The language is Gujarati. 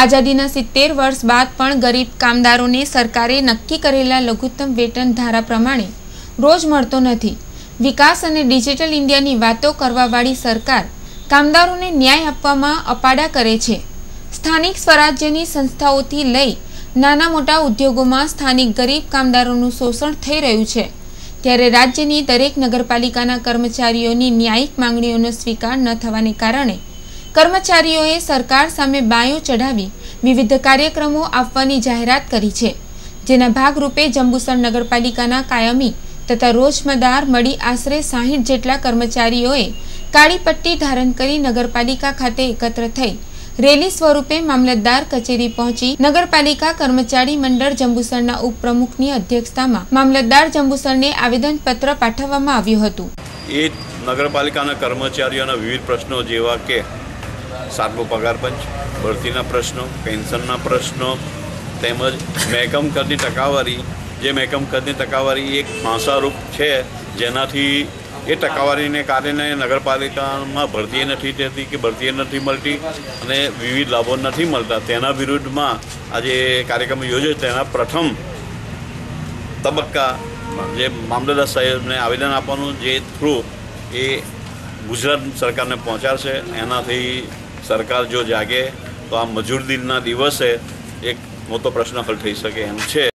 આઝાદીના સિત્તેર વર્ષ બાદ પણ ગરીબ કામદારોને સરકારે નક્કી કરેલા લઘુત્તમ વેતન ધારા પ્રમાણે રોજ મળતો નથી. વિકાસ અને ડિજિટલ ઇન્ડિયાની વાતો કરવાવાળી સરકાર કામદારોને ન્યાય આપવામાં અપાડા કરે છે. સ્થાનિક સ્વરાજ્યની સંસ્થાઓથી લઈ નાના મોટા ઉદ્યોગોમાં સ્થાનિક ગરીબ કામદારોનું શોષણ થઈ રહ્યું છે. ત્યારે રાજ્યની દરેક નગરપાલિકાના કર્મચારીઓની ન્યાયિક માંગણીઓનો સ્વીકાર ન થવાને કારણે કર્મચારીઓએ સરકાર સામે બાયો ચઢાવી વિવિધ કાર્યક્રમો આપવાની જાહેરાત કરી છે. જેના ભાગરૂપે જંબુસર નગરપાલિકાના કાયમી તથા રોજમદાર મળી આશરે સાહીઠ જેટલા કર્મચારીઓએ કાળી પટ્ટી ધારણ કરી નગરપાલિકા ખાતે એકત્ર થઈ રેલી સ્વરૂપે મામલતદાર કચેરી પહોંચી નગરપાલિકા કર્મચારી મંડળ જંબુસરના ઉપપ્રમુખની અધ્યક્ષતામાં મામલતદાર જંબુસરને આવેદનપત્ર પાઠવવામાં આવ્યું હતું. એ નગરપાલિકાના કર્મચારીઓના વિવિધ પ્રશ્નો જેવા કે સાતમો પગાર પંચ ભરતીના પ્રશ્નો, પેન્શનના પ્રશ્નો, તેમજ મહેકમ કદની ટકાવારી. જે મહેકમ કદની ટકાવારી એક ભાષારૂપ છે, જેનાથી એ ટકાવારીને કારણે નગરપાલિકામાં ભરતી નથી થતી કે ભરતી નથી મળતી અને વિવિધ લાભો નથી મળતા. તેના વિરુદ્ધમાં આજે કાર્યક્રમ યોજ્યો. તેના પ્રથમ તબક્કા જે મામલતદાર સાહેબને આવેદન આપવાનું જે થ્રુ એ ગુજરાત સરકારને પહોંચાડશે, એનાથી સરકાર જો જાગે, તો આ મજૂર દિનના દિવસે એક મોટો પ્રશ્ન હલ થઈ શકે એમ છે.